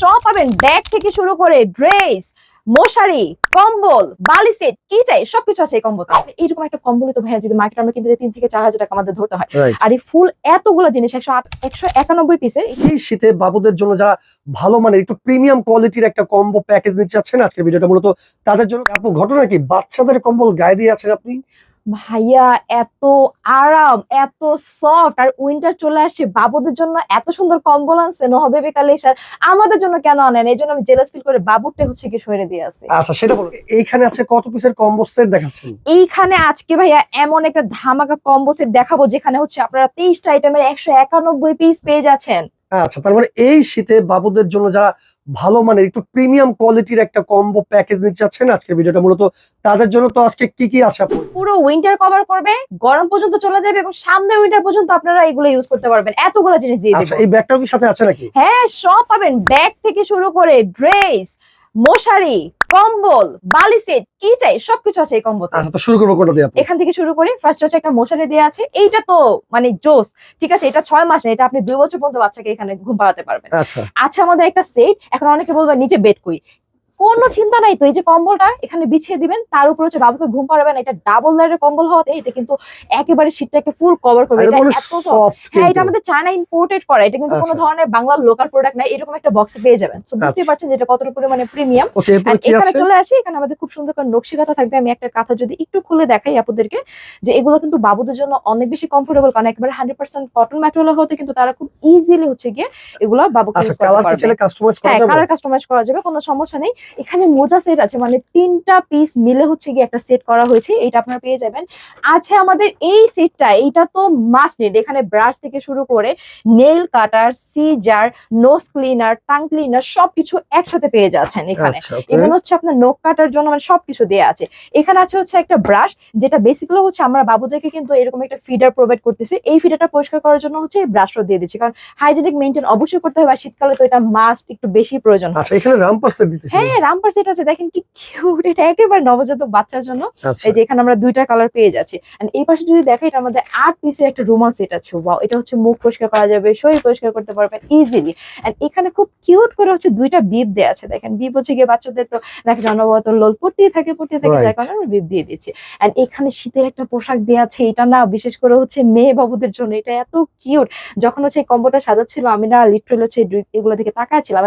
সব পাবেন ব্যাগ থেকে শুরু করে ড্রেস মশারি কম্বল বালি সেট কি চাই সবকিছু আছে এই কম্বোতে। এইরকম একটা কম্বল তো ভাইয়া যদি মার্কেট আমরা কিনতে যাই তিন থেকে চার হাজার টাকা আমাদের ধরতে হয়। আর এই ফুল এতগুলো জিনিস একশো আট একশো একানব্বই পিসের এই শীতে বাবুদের জন্য যারা ভালো মানের একটু প্রিমিয়াম কোয়ালিটির একটা কম্বো প্যাকেজ নিতে চাচ্ছেন আজকের ভিডিওটা মূলত তাদের জন্য ঘটনা কি? বাচ্চাদের কম্বল গায়ে দিয়ে আছেন আপনি? ভাইয়া এত আরাম এত সফট আর উইন্টার চলে আসছে বাবুদের জন্য এত সুন্দর কম্বল আনছে নহ বেবি কালেকশন আমাদের জন্য কেন আনেন? এই জন্য আমি জেলাস ফিল করে বাবুরটা হচ্ছে কি সরে দিয়ে আসি। আচ্ছা সেটা বলুন। এইখানে আছে কত পিসের কম্বো সেট দেখাচ্ছেন? এইখানে আজকে ভাইয়া এমন একটা ধামাকা কম্বো সেট দেখাবো যেখানে হচ্ছে আপনারা তেইশটা আইটেমের একশো একানব্বই পিস পেয়ে যাচ্ছেন। আচ্ছা তার মানে এই শীতে বাবুদের জন্য যারা ভালো মানের একটু প্রিমিয়াম কোয়ালিটির একটা কম্বো প্যাকেজ নিতে চাচ্ছেন আজকের ভিডিওটা মূলত। তাদের জন্য তো আজকে কি কি আশা করি? পুরো উইন্টার কভার করবে গরম পর্যন্ত চলে যাবে এবং সামনের উইন্টার পর্যন্ত আপনারা এগুলো ইউজ করতে পারবেন। এতগুলো জিনিস দিয়ে আচ্ছা এই ব্যাগটাও কি সাথে আছে নাকি? হ্যাঁ সব পাবেন। ব্যাগ থেকে শুরু করে ড্রেস মশারি কম্বল বালি সেট কি চাই সবকিছু আছে এই কম্বল আচ্ছা তো শুরু করব কোনটা দিয়ে এখান থেকে শুরু করি। ফার্স্ট হচ্ছে একটা মশারি দেওয়া আছে। এইটা তো মানে জোস। ঠিক আছে এটা ছয় মাস এটা আপনি দুই বছর পর্যন্ত বাচ্চাকে এখানে ঘুম পাড়াতে পারবেন। আচ্ছা। আছে আমাদের একটা সেট। এখন অনেকে বলবে নিচে বেড কই। কোনো চিন্তা নাই তো এই যে কম্বলটা এখানে বিছিয়ে দিবেন তার উপর হচ্ছে বাবুকে ঘুম পাড়াবেন এটা ডাবল লাইনের কম্বল হওয়াতে এটা কিন্তু একেবারে শীতটাকে ফুল কভার করবে। এটা এত সফট হ্যাঁ এটা আমাদের চায়না ইম্পোর্টেড করা এটা কিন্তু কোনো আচ্ছা। ধরনের বাংলার লোকাল প্রোডাক্ট না এরকম একটা বক্সে পেয়ে যাবেন। তো বুঝতেই আচ্ছা। পারছেন যে এটা কতটা পরিমাণে প্রিমিয়াম আর এখানে চলে আসি এখানে আমাদের খুব সুন্দর করে নকশি কাঁথা থাকবে। আমি একটা কাঁথা যদি একটু খুলে দেখাই আপনাদেরকে যে এগুলো কিন্তু বাবুদের জন্য অনেক বেশি কমফোর্টেবল কারণ একেবারে হান্ড্রেড পার্সেন্ট কটন ম্যাটেরিয়াল হতে কিন্তু তারা খুব ইজিলি হচ্ছে গিয়ে এগুলো বাবুকে আচ্ছা কালার কাস্টমাইজ করা হ্যাঁ যাবে? কালার কাস্টমাইজ করা যাবে কোনো সমস্যা নেই। এখানে মোজা সেট আছে মানে তিনটা পিস মিলে হচ্ছে গিয়ে একটা সেট করা হয়েছে এটা আপনারা পেয়ে যাবেন। আছে আমাদের এই সেটটা এইটা তো মাস্ট নিড এখানে ব্রাশ থেকে শুরু করে nail cutter scissor nose cleaner tongue cleaner সবকিছু একসাথে পেয়ে যাচ্ছেন এখানে। আচ্ছা ইভেন হচ্ছে আপনার নখ কাটার জন্য মানে সবকিছু দেওয়া আছে। এখানে আছে হচ্ছে একটা ব্রাশ যেটা বেসিক্যালি হচ্ছে আমরা বাবুদেরকে কিন্তু এরকম একটা ফিডার প্রোভাইড করতেছি। এই ফিডারটা পরিষ্কার করার জন্য হচ্ছে এই ব্রাশটা দিয়ে দিচ্ছি। কারণ হাইজেনিক মেনটেন অবশ্যই করতে হবে আর শীতকালে তো এটা মাস্ট একটু বেশি প্রয়োজন আচ্ছা এখানে রামপাস সেট দিতেছি। হ্যাঁ রামপার যেটা আছে দেখেন কি কিউট এটা একেবারে নবজাতক বাচ্চার জন্য। আচ্ছা। এই যে এখানে আমরা দুইটা কালার পেয়ে যাচ্ছি। এন্ড এই পাশে যদি দেখে এটা আমাদের আট পিসের একটা রুমাল সেট আছে। ওয়াও এটা হচ্ছে মুখ পরিষ্কার করা যাবে শরীর পরিষ্কার করতে পারবেন ইজিলি এন্ড এখানে খুব কিউট করে হচ্ছে দুইটা বিপ দেওয়া আছে। দেখেন বিপ হচ্ছে গিয়ে বাচ্চাদের তো দেখে জন্মগত লোল পড়তেই থাকে পড়তেই থাকে যার. কারণে আমরা বিপ দিয়ে দিচ্ছি। এন্ড এখানে শীতের একটা পোশাক দেওয়া আছে এটা না বিশেষ করে হচ্ছে মেয়ে বাবুদের জন্য। এটা এত কিউট যখন হচ্ছে এই কম্বোটা সাজাচ্ছিল আমি না লিটারেল হচ্ছে এগুলো দিকে তাকাচ্ছিলাম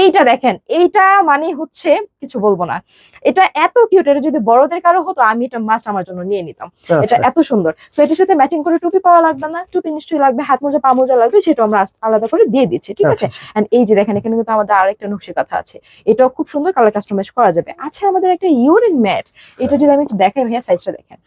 এইটা দেখেন এইটা মানে হচ্ছে কিছু বলব না। এটা এত কিউট এটা যদি বড়দের কারও হতো আমি এটা মাস্ট আমার জন্য নিয়ে নিতাম। এটা আচ্ছা এত সুন্দর। তো এটার সাথে ম্যাচিং করে টুপি পাওয়া লাগবে না। টুপি নিশ্চয়ই লাগবে হাত মোজা পা মোজা লাগবে সেটা আমরা আলাদা করে দিয়ে দিচ্ছি ঠিক আছে? আচ্ছা। এন্ড এই যে দেখেন এখানে কিন্তু আমাদের আরেকটা নকশি কথা আছে। এটাও খুব সুন্দর কালার কাস্টমাইজ করা যাবে। আছে আমাদের একটা ইউরিন ম্যাট এটা যদি আমি একটু দেখাই ভাইয়া সাইজটা দেখেন।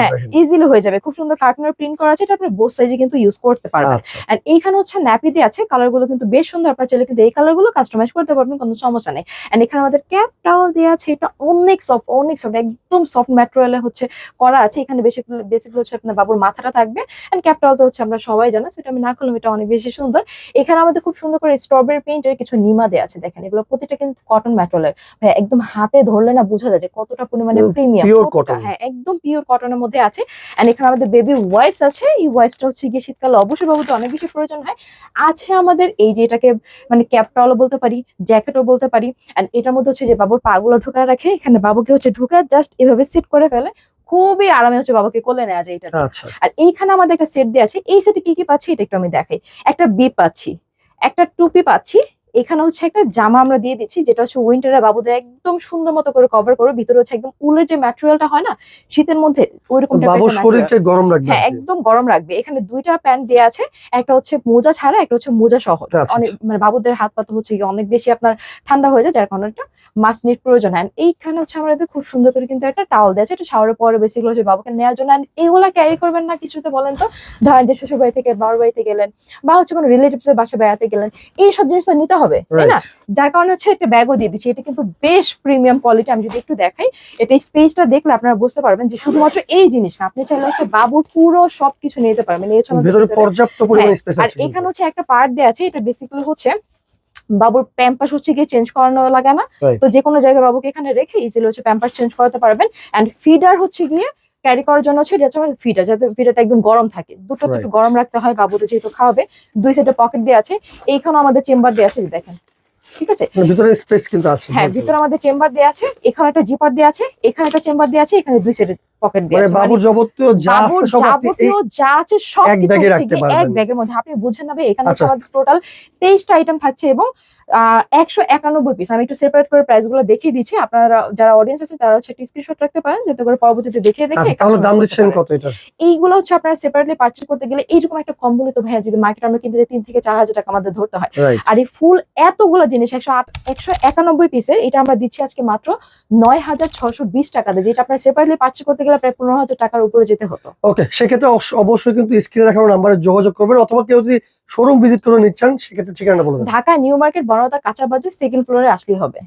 হ্যাঁ ইজিলি হয়ে যাবে। খুব সুন্দর কার্টুনের প্রিন্ট করা আছে এটা আপনি বোথ সাইজে কিন্তু ইউজ করতে পারবেন। এন্ড এইখানে হচ্ছে ন্যাপি দিয়ে আছে কালারগুলো কিন্তু বেশ সুন্দর আপনার চাইলে কিন্তু এই কালারগুলো কাস্টমাইজ করতে পারবেন কোনো সমস্যা নেই। এন্ড এখানে আমাদের ক্যাপ টাওয়াল দেওয়া আছে এটা অনেক সফট অনেক সফট একদম সফট ম্যাটেরিয়ালে হচ্ছে করা আছে। এখানে বেশি বেসিক্যালি হচ্ছে আপনার বাবুর মাথাটা থাকবে। এন্ড ক্যাপ টাওয়াল তো হচ্ছে আমরা সবাই জানা সেটা আমি না করলাম এটা অনেক বেশি সুন্দর। এখানে আমাদের খুব সুন্দর করে স্ট্রবেরি পেইন্টের কিছু নিমা দেওয়া আছে দেখেন। এগুলো প্রতিটা কিন্তু কটন ম্যাটেরিয়াল ভাই একদম হাতে ধরলে না বোঝা যায় যে কতটা পরিমাণে প্রিমিয়াম pure cotton। হ্যাঁ একদম পিওর কটনের মধ্যে আছে। এন্ড এখানে আমাদের বেবি ওয়াইপস আছে। এই ওয়াইপসটা হচ্ছে গিয়ে শীতকালে অবশ্যই বাবুতে অনেক বেশি প্রয়োজন হয়। আছে আমাদের এই যে এটাকে মানে ক্যাপটালও বলতে পারি জ্যাকেটও বলতে পারি। এন্ড এটার মধ্যে হচ্ছে যে বাবুর পাগুলো ঢুকায় রাখে। এখানে বাবুকে হচ্ছে ঢুকায় জাস্ট এভাবে সেট করে ফেলে। খুবই আরামে হচ্ছে বাবাকে কোলে নেওয়া যায় এটা আচ্ছা। আর এইখানে আমাদের একটা সেট দেওয়া আছে। এই সেটে কি কি পাচ্ছি? এটা একটু আমি দেখাই। একটা বিপ পাচ্ছি। একটা টুপি পাচ্ছি। এখানে হচ্ছে একটা জামা আমরা দিয়ে দিচ্ছি যেটা হচ্ছে উইন্টারে বাবুদের একদম সুন্দর মতো করে কভার করবে ভিতরে হচ্ছে একদম উলের যে ম্যাটেরিয়ালটা হয় না শীতের মধ্যে ওইরকম বাবুর শরীরকে গরম রাখবে হ্যাঁ একদম গরম রাখবে। এখানে দুইটা প্যান্ট দেওয়া আছে একটা হচ্ছে মোজা ছাড়া একটা হচ্ছে মোজা সহ। আচ্ছা, অনেক মানে বাবুদের হাত পাতা হচ্ছে গিয়ে অনেক বেশি আপনার ঠান্ডা হয়ে যায় যার কারণে একটা মাস্ক নিট প্রয়োজন। হয় এইখানে হচ্ছে আমাদের খুব সুন্দর করে কিন্তু একটা টাওয়াল দেওয়া আছে এটা শাওয়ারের পরে বেসিক্যালি হচ্ছে বাবুকে নেওয়ার জন্য। এইগুলা ক্যারি করবেন না কিছুতে বলেন তো? ধরেন যে শ্বশুর বাড়ি থেকে বাবার বাড়িতে গেলেন বা হচ্ছে কোনো রিলেটিভস এর বাসায় বেড়াতে গেলেন এইসব জিনিস তো নিতে হবে। তাই না? যার কারণে হচ্ছে একটা ব্যাগও দিয়ে দিচ্ছি। এটা কিন্তু বেশ প্রিমিয়াম কোয়ালিটি আমি যদি একটু দেখাই এটা স্পেসটা দেখলে আপনারা বুঝতে পারবেন যে শুধুমাত্র এই জিনিস না আপনি চাইলে হচ্ছে বাবুর পুরো সবকিছু নিতে পারবেন। এই ভিতরে- পর্যাপ্ত পরিমাণ হ্যাঁ, স্পেস আর এখানে হচ্ছে একটা পার্ট দেওয়া আছে এটা বেসিক্যালি হচ্ছে বাবুর প্যাম্পাস হচ্ছে গিয়ে চেঞ্জ করানো লাগে না। তো যে কোনো জায়গায় বাবুকে এখানে রেখে ইজিলি হচ্ছে প্যাম্পাস চেঞ্জ করাতে পারবেন। এন্ড ফিডার হচ্ছে গিয়ে ক্যারি করার জন্য হচ্ছে এটা হচ্ছে ফিটার যাতে ফিটারটা একদম গরম থাকে। দুটো তো একটু গরম রাখতে হয় বাবুদের যেহেতু খাওয়াবে দুই সাইডে পকেট দিয়ে আছে। এইখানে আমাদের চেম্বার দিয়ে আছে দেখেন। ঠিক আছে? মানে ভিতরে স্পেস কিন্তু আছে হ্যাঁ ভিতরে আমাদের চেম্বার আছে এখানে একটা জিপার আছে এখানে একটা চেম্বার আছে এখানে দুই সাইডে পকেট মানে আছে। বাবুর যাবতীয় যা আছে সব যাবতীয় যা আছে সব কিছু। এক ব্যাগের মধ্যে। আপনি বুঝেন না ভাই এখানে হচ্ছে। টোটাল তেইশটা আইটেম থাকছে এবং একশো একানব্বই পিস আমি একটু সেপারেট করে প্রাইসগুলো দেখিয়ে দিচ্ছি। আপনারা যারা অডিয়েন্স আছে তারা হচ্ছে স্ক্রিনশট রাখতে পারেন যাতে করে পরবর্তীতে দেখে দেখে আচ্ছা দাম দিচ্ছেন কত এইগুলো হচ্ছে আপনারা সেপারেটলি পারচেজ করতে গেলে এইরকম একটা কম্বল তো ভাইয়া যদি মার্কেট আমরা কিনতে যাই তিন থেকে চার হাজার টাকা আমাদের ধরতে হয়। আর এই ফুল এতগুলো জিনিস একশো আট একশো একানব্বই পিসের এটা আমরা দিচ্ছি আজকে মাত্র নয় হাজার ছশো বিশ টাকা দিয়ে যেটা আপনার সেপারেটলি পারচেজ করতে গেলে প্রায় পনেরো হাজার টাকার উপরে যেতে হতো। ওকে সেক্ষেত্রে অবশ্য- অবশ্যই কিন্তু স্ক্রিনে দেখানো নাম্বারে যোগাযোগ করবেন অথবা কেউ যদি শোরুম ভিজিট করে নিচ্ছেন, সেক্ষেত্রে ঠিকানা বলে ঢাকা নিউ মার্কেট বনতা কাঁচা বাজার সেকেন্ড ফ্লোরে আসলেই হবে।